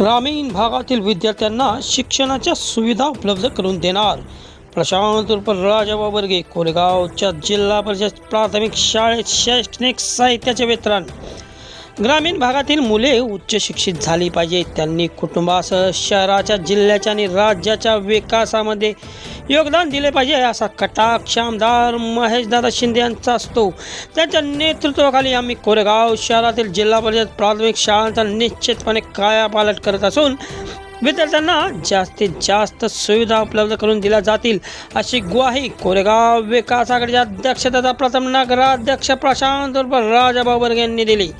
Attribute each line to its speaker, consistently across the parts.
Speaker 1: ग्रामीण भागातील विद्यार्थ्यांना शिक्षणाच्या सुविधा उपलब्ध करून देणार. प्रशांत राजाबा कोरेगावच्या जिल्हा परिषद प्राथमिक शाळेत शैक्षणिक साहित्याचे वितरण ग्रामीण भागातील मुले उच्च शिक्षित झाली पाहिजे त्यांनी कुटुंबासह शहराच्या जिल्ह्याच्या आणि राज्याच्या विकासामध्ये योगदान दिले पाहिजे असा कटाक्ष आमदार महेशदादा शिंदे यांचा असतो. त्यांच्या नेतृत्वाखाली आम्ही कोरेगाव शहरातील जिल्हा परिषद प्राथमिक शाळांचा निश्चितपणे कायापालट करत असून विद्यार्थ्यांना जास्तीत जास्त सुविधा उपलब्ध करून दिल्या जातील अशी ग्वाही कोरेगाव विकास आघाडीचे अध्यक्ष तथा प्रथम नगराध्यक्ष प्रशांत उर्फ राजाबा यांनी दिली.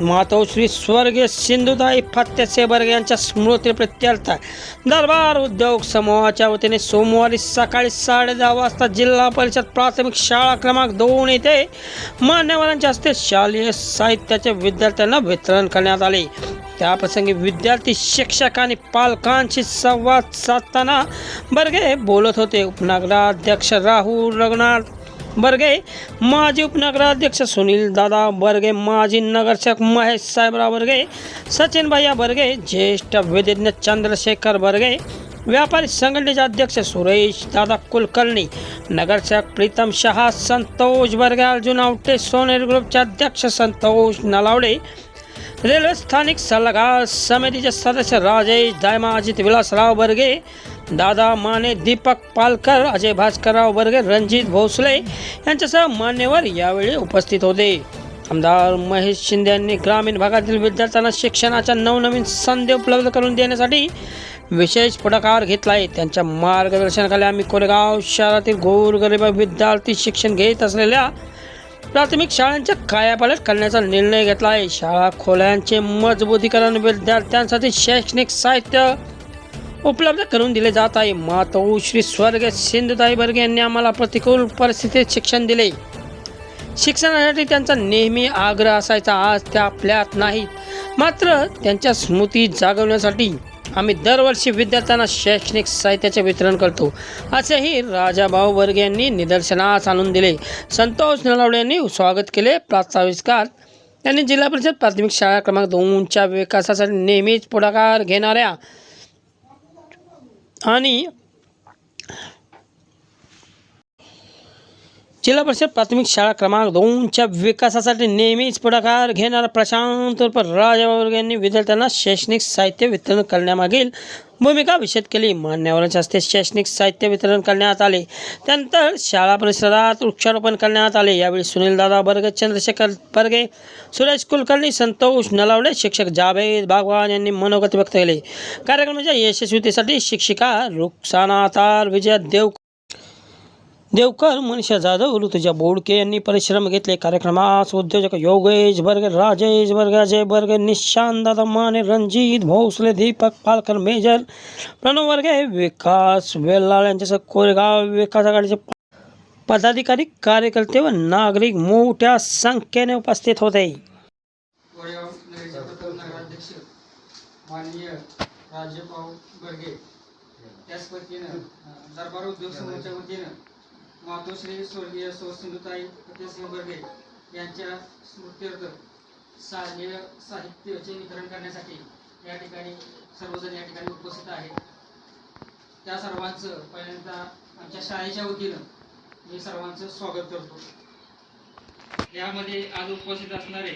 Speaker 1: मातोश्री स्वर्गीय सिंधुताई फत्यसेबर्ग यांच्या स्मृती प्रत्यर्थ. दरबार उद्योग समूहाच्या वतीने सोमवारी सकाळी साडे दहा वाजता जिल्हा परिषद प्राथमिक शाळा क्रमांक दोन येथे मान्यवरांच्या हस्ते शालेय साहित्याचे विद्यार्थ्यांना वितरण करण्यात आले. त्याप्रसंगी विद्यार्थी शिक्षक आणि पालकांशी संवाद साधताना बर्गे बोलत होते. उपनगराध्यक्ष राहुल रघुनाथ बर्गे माजी उपनगराध्यक्ष सुनील दादा बर्गे माजी नगरसेवक महेश साहेबराव बर्गे सचिन भैया बर्गे ज्येष्ठ विधिज्ञ चंद्रशेखर बर्गे व्यापारी संघटनेचे अध्यक्ष सुरेश दादा कुलकर्णी नगरसेवक प्रीतम शहा संतोष बर्गे अर्जुन आवटे सोनेर ग्रुपचे अध्यक्ष संतोष नलावडे रेल्वे स्थानिक सल्लागार समितीचे सदस्य राजेश दायमा अजित विलासराव बर्गे दादा माने दीपक पालकर अजय भास्करराव बर्गे रणजित भोसले यांच्यासह मान्यवर यावेळी उपस्थित होते. आमदार महेश शिंदे यांनी ग्रामीण भागातील विद्यार्थ्यांना शिक्षणाच्या नवनवीन संधी उपलब्ध करून देण्यासाठी विशेष पुढाकार घेतला आहे त्यांच्या मार्गदर्शनाखाली आम्ही कोरेगाव शहरातील गोरगरीब विद्यार्थी शिक्षण घेत असलेल्या प्राथमिक शाळांच्या कायापालट करण्याचा निर्णय घेतला आहे. शाळा खोल्यांचे मजबूतीकरण विद्यार्थ्यांसाठी शैक्षणिक साहित्य उपलब्ध करून दिले जात आहे. मातौ श्री स्वर्ग सिंधुताई बर्गे यांनी आम्हाला प्रतिकूल परिस्थितीत शिक्षण दिले. शिक्षणासाठी त्यांचा नेहमी आग्रह असायचा आज त्या आपल्यात नाहीत. मात्र त्यांच्या स्मृती जागवण्यासाठी आम्ही दरवर्षी विद्यार्थ्यांना शैक्षणिक साहित्याचे वितरण करतो. असेही राजाभाऊ वर्ग यांनी निदर्शनास आणून दिले. संतोष नलावडे यांनी स्वागत केले. प्रास्ताविष्कार त्यांनी जिल्हा परिषद प्राथमिक शाळा क्रमांक दोनच्या विकासासाठी नेहमीच पुढाकार घेणाऱ्या आणि जिल्हा परिषद प्राथमिक शाळा क्रमांक दोनच्या विकासासाठी नेहमीच पुढाकार घेणारा प्रशांत उर्फ राजावर्ग यांनी विद्यार्थ्यांना शैक्षणिक साहित्य वितरण करण्यामागील भूमिका विशद केली. मान्यवरांच्या हस्ते शैक्षणिक साहित्य वितरण करण्यात आले. त्यानंतर शाळा परिसरात वृक्षारोपण करण्यात आले. यावेळी सुनीलदादा बर्गे चंद्रशेखर बर्गे सुरेश कुलकर्णी संतोष नलावडे शिक्षक जावेद बागवान यांनी मनोगत व्यक्त केले. कार्यक्रमाच्या यशस्वीतेसाठी शिक्षिका रुक्साना तार विजया देव देवकर मनीषा जाधव ऋतुजा बोडके यांनी परिश्रम घेतले. कार्यक्रमास उद्योजक योगेश बर्गे राजेश बर्गे अजय बर्गे निशांत दादा माने रणजित भोसले दीपक पालकर मेजर प्रणव वर्गे विकास वेल्लाळ यांच्यासह कोरेगाव विकास आघाडीचे पदाधिकारी कार्यकर्ते व नागरिक मोठ्या संख्येने उपस्थित होते.
Speaker 2: माननीय राजेभाऊ बर्गे त्याच पद्धतीनं दरबार उद्योग समूहाच्या वतीनं मातोश्री स्वर्गीय स्वसुंदताई फतेसिंह बर्गे यांच्या स्मृत्यर्थ शालेय साहित्याचे वितरण करण्यासाठी या ठिकाणी सर्वजण या ठिकाणी उपस्थित आहेत. त्या सर्वांचं पहिल्यांदा आमच्या शाळेच्या वतीनं मी सर्वांचं स्वागत करतो. यामध्ये आज उपस्थित असणारे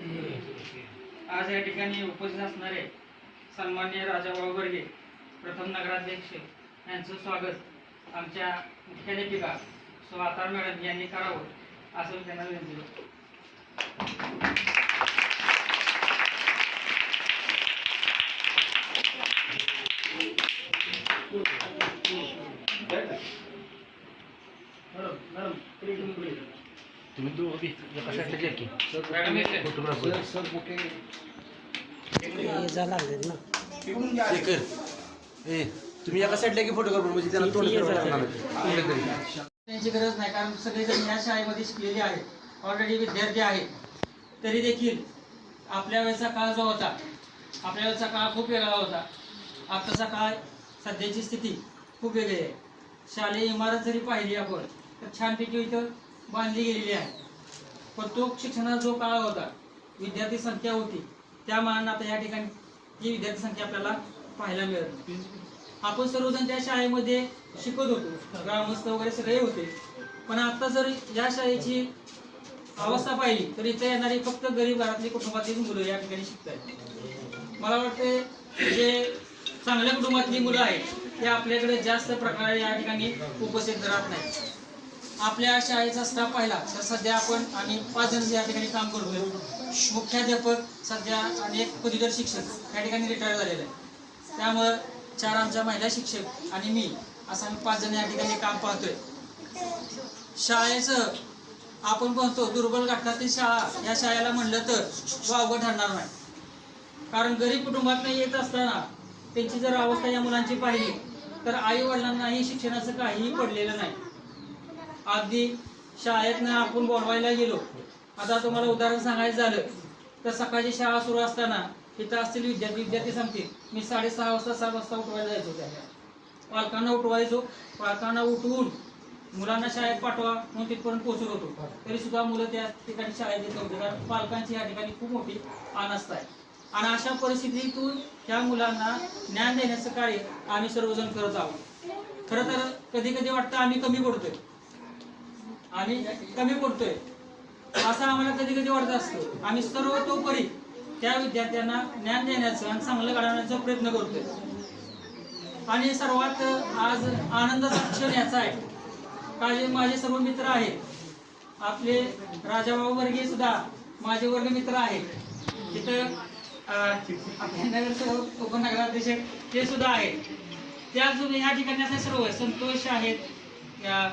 Speaker 2: आज या ठिकाणी उपस्थित असणारे सन्मान्य राजा वर्गे प्रथम नगराध्यक्ष यांचं स्वागत आमच्या मुख्याध्यापिका स्वातार मॅडम यांनी करावं असं त्यांना विनंती करतो मॅडम मॅडम पुढे तुम्ही पुढे या.
Speaker 3: तुम्ही साईडला घ्या की. फोटोग्राफर ए तुम्ही एका साईडला की फोटोग्राफर म्हणजे त्याला तोंड लागणार नाही. तरी.
Speaker 2: त्यांची गरज नाही कारण सगळेजण या शाळेमध्ये शिकलेले आहेत. ऑलरेडी विद्यार्थी आहेत. तरी देखील आपल्या वेळेचा काळ जो होता आपल्या वेळेचा काळ खूप वेगळा होता. आताचा काळ सध्याची स्थिती खूप वेगळी आहे. शालेय इमारत जरी पाहिली आपण तर छानपैकी इथं बांधली गेलेली आहे. पण तो शिक्षणाचा जो काळ होता विद्यार्थी संख्या होती त्या मानाने आता या ठिकाणी ही विद्यार्थी संख्या आपल्याला पाहायला मिळत आपण सर्वजण त्या शाळेमध्ये शिकत होतो ग्रामस्थ वगैरे सगळे होते. पण आता जर या शाळेची अवस्था पाहिली तर इथे येणारी फक्त गरीब घरातली कुटुंबातली मुलं या ठिकाणी शिकतात मला वाटते जे चांगल्या कुटुंबातली मुलं आहेत ते आपल्याकडे जास्त प्रकारे या ठिकाणी उपस्थित राहत नाही आपल्या शाळेचा स्टाफ पाहिला तर सध्या आपण आम्ही पाच जण या ठिकाणी काम करतोय मुख्याध्यापक सध्या आणि एक पदवीधर शिक्षक या ठिकाणी रिटायर झालेलं आहे त्यामुळं चार आमच्या महिला शिक्षक आणि मी असं आम्ही पाच जण या ठिकाणी काम पाहतोय. शाळेचं आपण म्हणतो दुर्बल घटनातील शाळा या शाळेला म्हणलं तर वावगं ठरणार नाही. कारण गरीब कुटुंबात येत असताना त्यांची जर अवस्था या मुलांची पाहिली तर आई वडिलांनाही शिक्षणाचं काहीही पडलेलं नाही. अगदी शाळेतनं आपण बोलवायला गेलो. आता तुम्हाला उदाहरण सांगायचं झालं तर सकाळची शाळा सुरू असताना इथं असतील विद्यार्थी विद्यार्थी सांगतील मी साडेसहा वाजता सात वाजता उठवायला जायचो त्या पालकांना उठवायचो. पालकांना उठवून मुलांना शाळेत पाठवा म्हणून तिथपर्यंत पोहोचत होतो. तरी सुद्धा मुलं त्या ठिकाणी शाळेत येत होते कारण पालकांची या ठिकाणी खूप मोठी अनास्था आहे. आणि अशा परिस्थितीतून त्या मुलांना ज्ञान देण्याचं कार्य आम्ही सर्वजण करत आहोत. खरं तर कधी कधी वाटतं आम्ही कमी पडतोय. आम्ही कमी पडतोय. असं आम्हाला कधी कधी वाटत असतो. आम्ही सर्वतोपरी त्या विद्यार्थ्यांना ज्ञान देण्याचं आणि चांगलं घडवण्याचा प्रयत्न करतोय. आणि सर्वात आज आनंदाचा क्षण याचा आहे. का जे माझे सर्व मित्र आहेत आपले राजाभाऊ वर्गीय सुद्धा माझे वर्ग मित्र आहेत. तिथं नगरसेवक उपनगराध्यक्ष ते सुद्धा आहेत. त्याच या ह्या ठिकाणी असे सर्व आहे. संतोष आहेत. या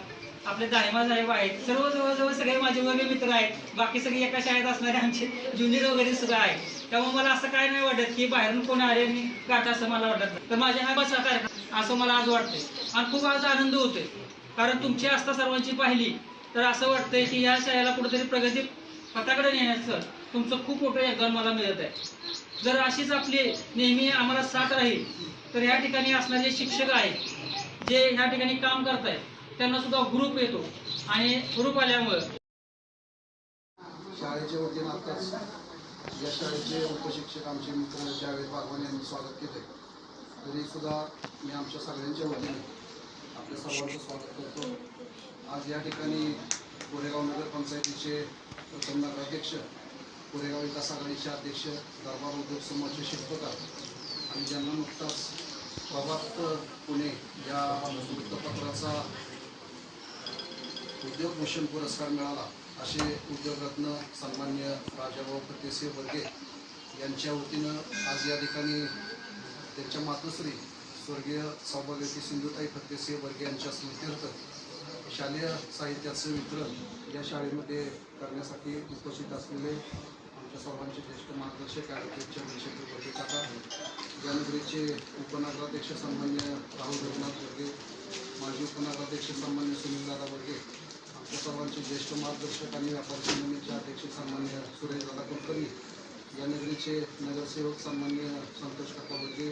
Speaker 2: आपले दाहिमा साहेब आहेत सर्व जवळजवळ सगळे माझे वर्ग मित्र आहेत. बाकी सगळे एका शाळेत असणारे आमचे ज्युनियर वगैरे सुद्धा आहेत. त्यामुळे मला असं काय नाही वाटत की बाहेरून कोण आले आणि गाठ असं मला वाटत तर माझ्या हा बसा कार्यक्रम. असं मला आज वाटतंय. आणि खूप आज आनंद होतोय. कारण तुमची आस्था सर्वांची पाहिली. तर असं वाटतंय की या शाळेला कुठेतरी प्रगती पथाकडे नेण्याचं तुमचं खूप मोठं योगदान मला मिळत आहे. जर अशीच आपली नेहमी आम्हाला साथ राहील तर या ठिकाणी असणारे शिक्षक आहेत जे ह्या ठिकाणी काम करतायत त्यांना सुद्धा ग्रुप येतो आणि ग्रुप आल्यामुळं.
Speaker 4: शाळेच्या वतीनं आताच या शाळेचे उपशिक्षक आमचे मित्र जावेद बागवान यांनी स्वागत केले तरी सुद्धा मी आमच्या सगळ्यांच्या वतीने आपल्या सर्वांचं स्वागत करतो. आज या ठिकाणी कोरेगाव नगर पंचायतीचे प्रथम नगराध्यक्ष कोरेगाव विकास आघाडीचे अध्यक्ष दरबार उद्योग समूहाचे शिल्पकार आणि ज्यांना नुकताच प्रभात पुणे या वृत्तपत्राचा उद्योग भूषण पुरस्कार मिळाला असे उद्योगरत्न सन्मान्य राजाभाऊ फतेसिंह वर्गे यांच्या वतीनं आज या ठिकाणी त्यांच्या मातोश्री स्वर्गीय सौभाग्यवती सिंधुताई फतेसिंह वर्गे यांच्या स्मृत्यर्थ शालेय साहित्याचं वितरण या शाळेमध्ये करण्यासाठी उपस्थित असलेले आमच्या सर्वांचे ज्येष्ठ मार्गदर्शक ॲडव्होकेट चंद्रशेखर वर्गे काका यानगरीचे उपनगराध्यक्ष सन्मान्य राहुल रघुनाथ वर्गे माजी उपनगराध्यक्ष सन्मान्य सुनीलदादा वर्गे सर्वांचे ज्येष्ठ मार्गदर्शक आणि व्यापार संघटनेचे अध्यक्ष सन्मान्य सुरेश दादा कुलकर्णी या नगरीचे नगरसेवक सन्मान्य संतोष काका वर्गे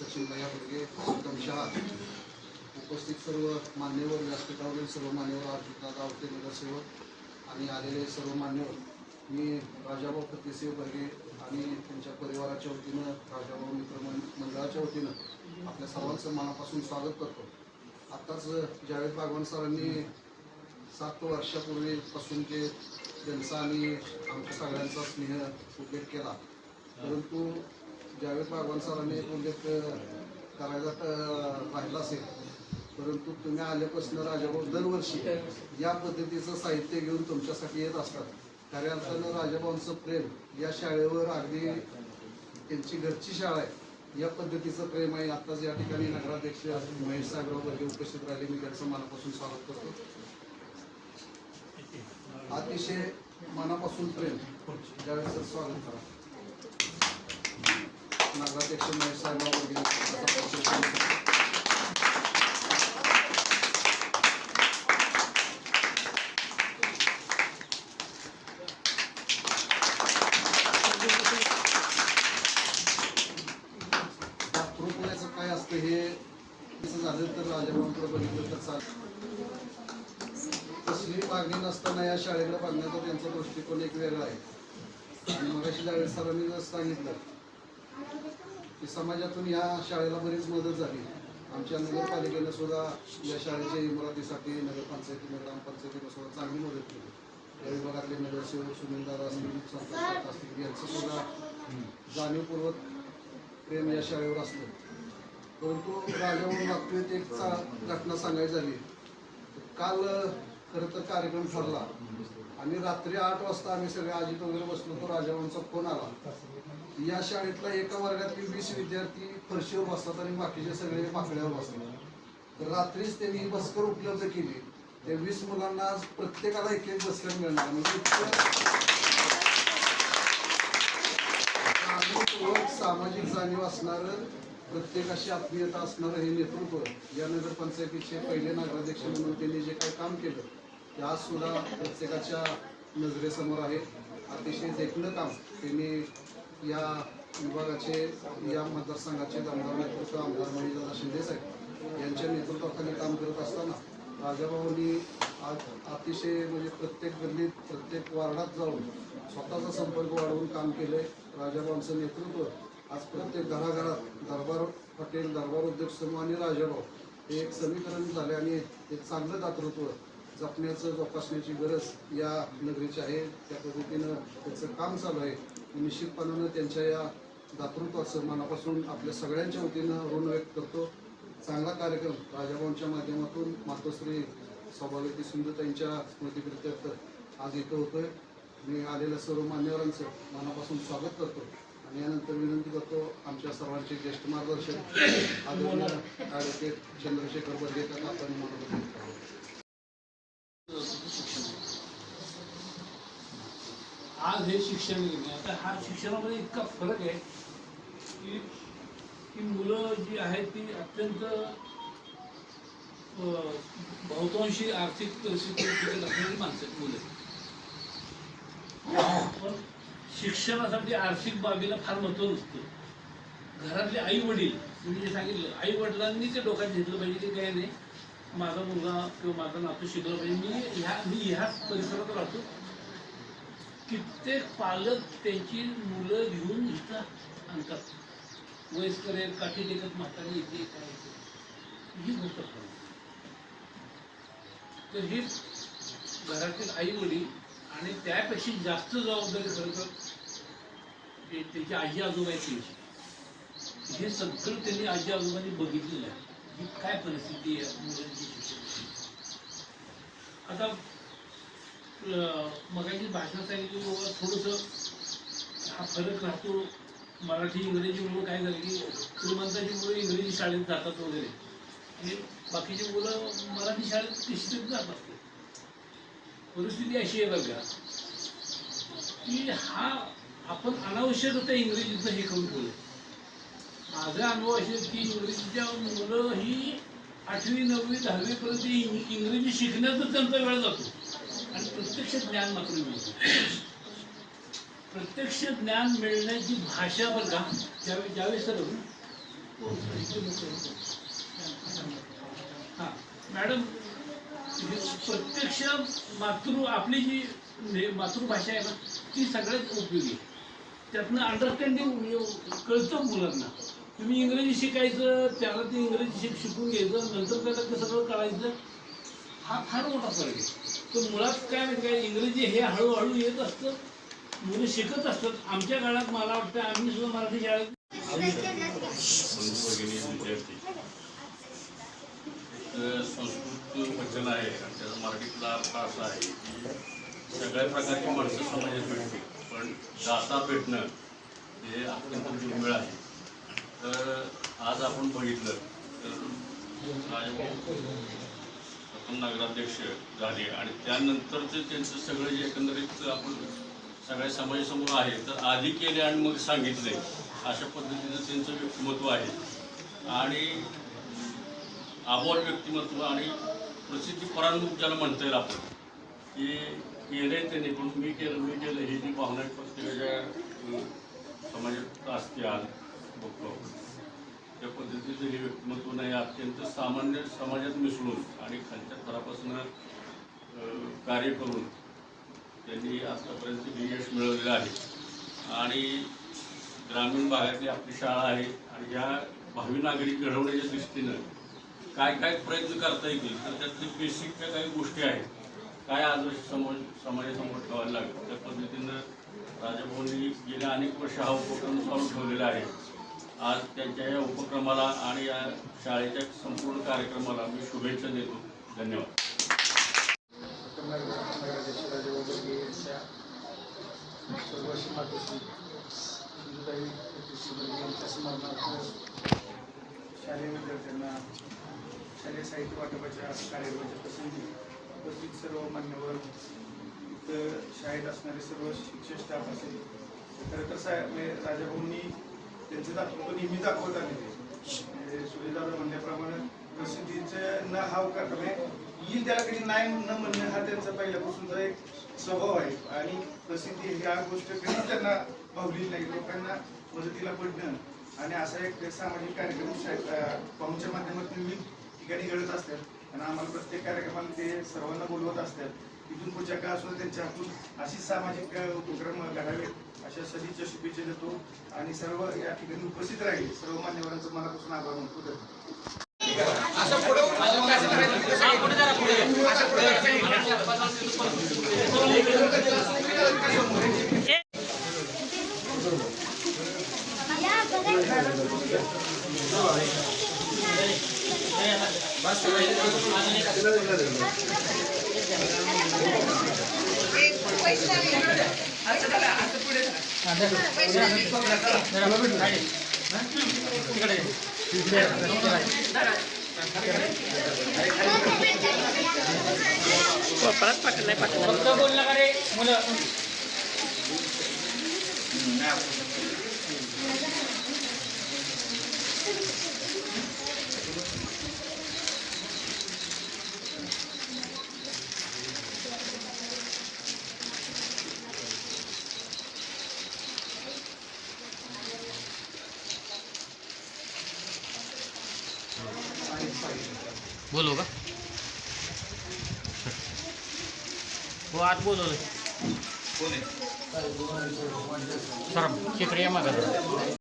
Speaker 4: सचिन भैया वर्गे उत्तम शहा. उपस्थित सर्व मान्यवर व्यासपीठावरील सर्व मान्यवर अर्जुनदादा आवटे नगरसेवक आणि आलेले सर्व मान्यवर. मी राजाभाऊ फतेसिंह वर्गे आणि त्यांच्या परिवाराच्या वतीनं राजाभाऊ मित्र मंडळाच्या वतीनं आपल्या सर्वांचं मनापासून स्वागत करतो. आत्ताच जावेद बागवान सरांनी सात वर्षापूर्वीपासून जे त्यांचा आणि आमच्या सगळ्यांचा स्नेह उल्लेख केला. परंतु ज्यावेळेस बागवान सरांनी एक उल्लेख करायला पाहिला राहिला असेल परंतु तुम्ही आल्यापासून राजाभाऊ दरवर्षी या पद्धतीचं साहित्य घेऊन तुमच्यासाठी येत असतात. खऱ्या अर्थानं राजाभाऊंचं प्रेम या शाळेवर अगदी त्यांची घरची शाळा आहे. या पद्धतीचं प्रेम आहे. आत्ताच या ठिकाणी नगराध्यक्ष महेश साहेबराव वर्गे उपस्थित राहिले. मी त्यांचं मनापासून स्वागत करतो. अतिशय मनापासून प्रेम ज्यावेळेस स्वागत करा नगराध्यक्ष महेश साहेबराव काय असतं हे झालं तर राजाभाऊंकडे बघितलं तर कसली मागणी नसताना या शाळेला बघण्याचा त्यांचा दृष्टिकोन एक वेगळा आहे. आणि मगाशी ज्यावेळेस सरांनी सांगितलं की समाजातून या शाळेला बरीच मदत झाली. आमच्या नगरपालिकेनं सुद्धा या शाळेच्या इमारतीसाठी नगरपंचायतीनं ग्रामपंचायतीनं सुद्धा चांगली मदत केली. या विभागातले नगरसेवक सुनीलदार असतील संतोष असतील यांचं सुद्धा जाणीवपूर्वक प्रेम या शाळेवर असलं. परंतु राजावर बाबतीत एक घटना सांगायची झाली. काल खरं तर कार्यक्रम ठरला. आणि रात्री आठ वाजता आम्ही सगळे आजीत वगैरे बसलो तो राजावांचा फोन आला. या शाळेतला एका वर्गातले वीस विद्यार्थी फरशीवर बसतात आणि बाकीचे सगळे बाकड्यावर बसतात. तर रात्रीच त्यांनी ही बसकर उपलब्ध केली. त्या वीस मुलांना आज प्रत्येकाला एक एक बसकर मिळणार. म्हणजे सामाजिक जाणीव असणारं प्रत्येकाशी आत्मीयता असणारं हे नेतृत्व या नगरपंचायतीचे पहिले नगराध्यक्ष म्हणून त्यांनी जे काही काम केलं ते आज सुद्धा प्रत्येकाच्या नजरेसमोर आहे. अतिशय देखणं काम त्यांनी या विभागाचे या मतदारसंघाचे आमदार नेतृत्व आमदार मणिदादा शिंदेसाहेब यांच्या नेतृत्वाखाली काम करत असताना राजाभाऊंनी आज अतिशय म्हणजे प्रत्येक गल्लीत प्रत्येक वार्डात जाऊन स्वतःचा संपर्क वाढवून काम केलंय. राजाभाऊंचं नेतृत्व आज प्रत्येक घराघरात दरबार हॉटेल दरबार उद्योग समूह आणि राजाभाऊ हे एक समीकरण झाले आणि एक चांगलं दातृत्व जपण्याचं जोपासण्याची गरज या नगरीची आहे. त्या पद्धतीनं त्याचं काम चालू आहे. निश्चितपणानं त्यांच्या या दातृत्वाचं मनापासून आपल्या सगळ्यांच्या वतीनं ऋण व्यक्त करतो. चांगला कार्यक्रम राजाभाऊंच्या माध्यमातून मातोश्री सौभाग्यवती सुंदरताईंच्या स्मृतीप्रित्यर्थ आज इथं होतोय. मी आलेल्या सर्व मान्यवरांचं मनापासून स्वागत करतो आणि यानंतर विनंती करतो आमच्या सर्वांचे ज्येष्ठ मार्गदर्शक आदरणीय ॲडव्होकेट चंद्रशेखर बर्गेकर आपण मनोरंजन करावं
Speaker 5: आज हे शिक्षण घेणे आता हा शिक्षणामध्ये इतका फरक आहे की की मुलं जी आहेत ती अत्यंत बहुतांशी आर्थिक परिस्थिती असणारी माणसं आहेत मुलं पण शिक्षणासाठी आर्थिक बाबीला फार महत्त्व नसतं. घरातले आई वडील तुम्ही जे सांगितलं आई वडिलांनी ते डोक्यात घेतलं पाहिजे की काय नाही माझा मुलगा किंवा माझा नातू शिकला पाहिजे. मी ह्या मी ह्याच परिसरात राहतो. कित्येक पालक त्यांची मुलं घेऊन इथं आणतात वयस्कर काठी टेकत म्हातारी येते काय येते ही गोष्ट तर ही घरातील आई वडील आणि त्यापेक्षा जास्त जबाबदारी खरं तर ते त्याची आजी आजोबा आहेत त्यांची. हे सगळं त्यांनी आजी आजोबांनी बघितलेलं आहे. ही काय परिस्थिती आहे मुलांची आता मगाची भाषण सांगितली बाबा थोडंसं हा फरक राहतो. मराठी इंग्रजी मुलं काय झालं की श्रीमंताची मुलं इंग्रजी शाळेत जातात वगैरे. आणि बाकीची मुलं मराठी शाळेत तिसरीत जात असते परिस्थिती अशी आहे बघा की हा आपण अनावश्यक त्या इंग्रजीचं हे करून ठेवलं माझा अनुभव असेल की इंग्रजीच्या मुलं ही आठवी नववी दहावीपर्यंत इंग्रजी शिकण्यातच त्यांचा वेळ जातो. आणि प्रत्यक्ष ज्ञान मात्र मिळतं प्रत्यक्ष ज्ञान मिळण्याची भाषा बरं का ज्यावेळी ज्यावेळेस सर हो, हां मॅडम प्रत्यक्ष मातृ आपली जी मातृभाषा आहे ना ती सगळ्यात उपयोगी आहे. त्यातनं अंडरस्टँडिंग कळतं मुलांना. तुम्ही इंग्रजी शिकायचं त्याला ते इंग्रजी शिक शिकून घ्यायचं नंतर त्याला ते सगळं कळायचं हा फार मोठा फरक आहे. तर मुळात काय म्हणजे काय इंग्रजी हे हळूहळू येत असतं मुलं शिकत असतात. आमच्या काळात मला वाटतं आम्ही सुद्धा मराठी शाळेत
Speaker 6: संस्कृत भजन आहे त्याचा मराठीतला अर्थ असा आहे. की सगळ्या प्रकारची माणसं समाजात भेटते. पण दाता भेटणं हे अत्यंत दुर्मिळ आहे. तर आज आपण बघितलं तर पुन्हा नगराध्यक्ष झाले आणि त्यानंतरचं त्यांचं सगळं जे एकंदरीत आपण सगळ्या समाजासमोर आहे तर आधी केले आणि मग सांगितले अशा पद्धतीचं त्यांचं व्यक्तिमत्व आहे. आणि आबोल व्यक्तिमत्व आणि प्रसिद्धी परांमुख ज्याला म्हणता येईल आपण की केलंय त्यांनी पण मी केलं मी केलं ही जी भावना प्रत्येकाच्या समाजात असते आज बघतो ज्या त्या पद्धतीचं हे व्यक्तिमत्व नाही अत्यंत सामान्य समाजात मिसळून आणि खालच्या थरापासून कार्य करून त्यांनी आतापर्यंत हे यश मिळवलेलं आहे. आणि ग्रामीण भागातली आपली शाळा आहे आणि या भावी नागरिक घडवण्याच्या दृष्टीनं काय काय प्रयत्न करता येतील तर त्यातली बेसिकच्या काही गोष्टी आहेत काय आदर्श समाज समाजासमोर ठेवायला लागेल त्या पद्धतीनं राजाभाऊंनी गेल्या अनेक वर्ष हा उपक्रम चालू ठेवलेला आहे. आज त्यांच्या या उपक्रमाला आणि या शाळेच्या संपूर्ण कार्यक्रमाला मी शुभेच्छा देतो. धन्यवाद.
Speaker 7: शालेय विद्यार्थ्यांना शालेय साहित्य वाटपाच्या कार्यक्रमाच्या प्रसंगी उपस्थित सर्व मान्यवर इथं शाळेत असणारे सर्व शिक्षक स्टाफ असेल खरं तर साहेब म्हणजे राजाभाऊंनी त्यांचं दाखवतो नेहमी दाखवत आले ते म्हणल्याप्रमाणे प्रसिद्धीचं न हाव करणे येईल त्याला कधी नाही न म्हणणं हा त्यांचा पहिल्यापासूनचा एक स्वभाव आहे. आणि प्रसिद्धी ह्या गोष्ट कधीच त्यांना भावली नाही. लोकांना मदतीला पडणं आणि असा एक सामाजिक कार्यक्रम पाहूनच्या माध्यमातून मी ठिकाणी घडत असतात. आणि आम्हाला प्रत्येक कार्यक्रमाला ते सर्वांना बोलवत असतात. इथून पुढच्या काळात सुद्धा त्यांच्या हातून अशीच सामाजिक उपक्रम घडावेत अशा सदिच्छा शुभेच्छा देतो आणि सर्व या ठिकाणी उपस्थित राहील. सर्व मान्यवरांचं मनापासून आभार मानतो. धन्यवाद.
Speaker 2: फक्त बोलला का रे मुलं
Speaker 8: बोलू का हो आत बोलवलं सर तिकडे या मागा